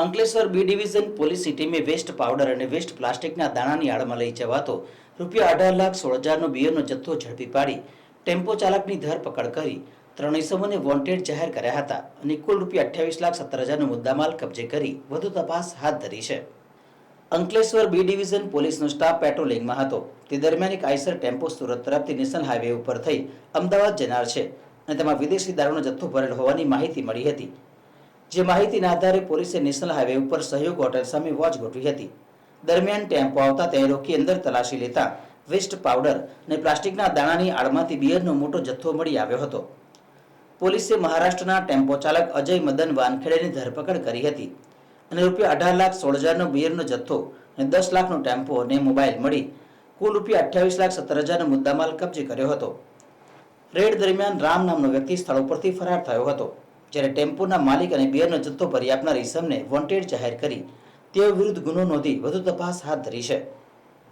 Ankleshwar B division પોલીસની ટીમે waste powder અને વેસ્ટ પ્લાસ્ટિકના દાણાની આડમાં લઈ જવાતો રૂપિયા અઢાર લાખ સોળ હજારનો બિયરનો જથ્થો ઝડપી પાડી, ટેમ્પો ચાલકની ધરપકડ કરી ત્રણ ઇસમોને વોન્ટેડ જાહેર કર્યા હતા અને કુલ રૂપિયા અઠ્યાવીસ લાખ સત્તર હજારનો મુદ્દામાલ કબજે કરી વધુ તપાસ હાથ ધરી છે. અંકલેશ્વર બી ડિવિઝન પોલીસનો સ્ટાફ પેટ્રોલિંગમાં હતો. તે દરમિયાન એક આઈસર ટેમ્પો સુરત તરફથી નેશનલ હાઈવે ઉપર થઈ અમદાવાદ જનાર છે અને તેમાં વિદેશી દારૂનો જથ્થો ભરેલ હોવાની માહિતી મળી હતી. જે માહિતીના આધારે પોલીસે નેશનલ હાઈવે ઉપર સહયોગ હોટેલ સામે વોચ ગોઠવી હતી. દરમિયાન ટેમ્પો આવતા તેને રોકી અંદર તલાશી લેતા વેસ્ટ પાવડર અને પ્લાસ્ટિકના દાણાની આડમાંથી બિયરનો મોટો જથ્થો મળી આવ્યો હતો. પોલીસે મહારાષ્ટ્રના ટેમ્પો ચાલક અજય મદન વાનખેડેની ધરપકડ કરી હતી અને રૂપિયા અઢાર લાખ સોળ હજારનો બિયરનો જથ્થો અને દસ લાખનો ટેમ્પો અને મોબાઈલ મળી કુલ રૂપિયા અઠ્યાવીસ લાખ સત્તર હજારનો મુદ્દામાલ કબજે કર્યો હતો. રેડ દરમિયાન રામ નામનો વ્યક્તિ સ્થળ ઉપરથી ફરાર થયો હતો. જ્યારે ટેમ્પોના માલિક અને બિયરનો જથ્થો ભરી આપનાર ઈસમને વોન્ટેડ જાહેર કરી, તેઓ વિરુદ્ધ ગુનો નોંધી વધુ તપાસ હાથ ધરી છે.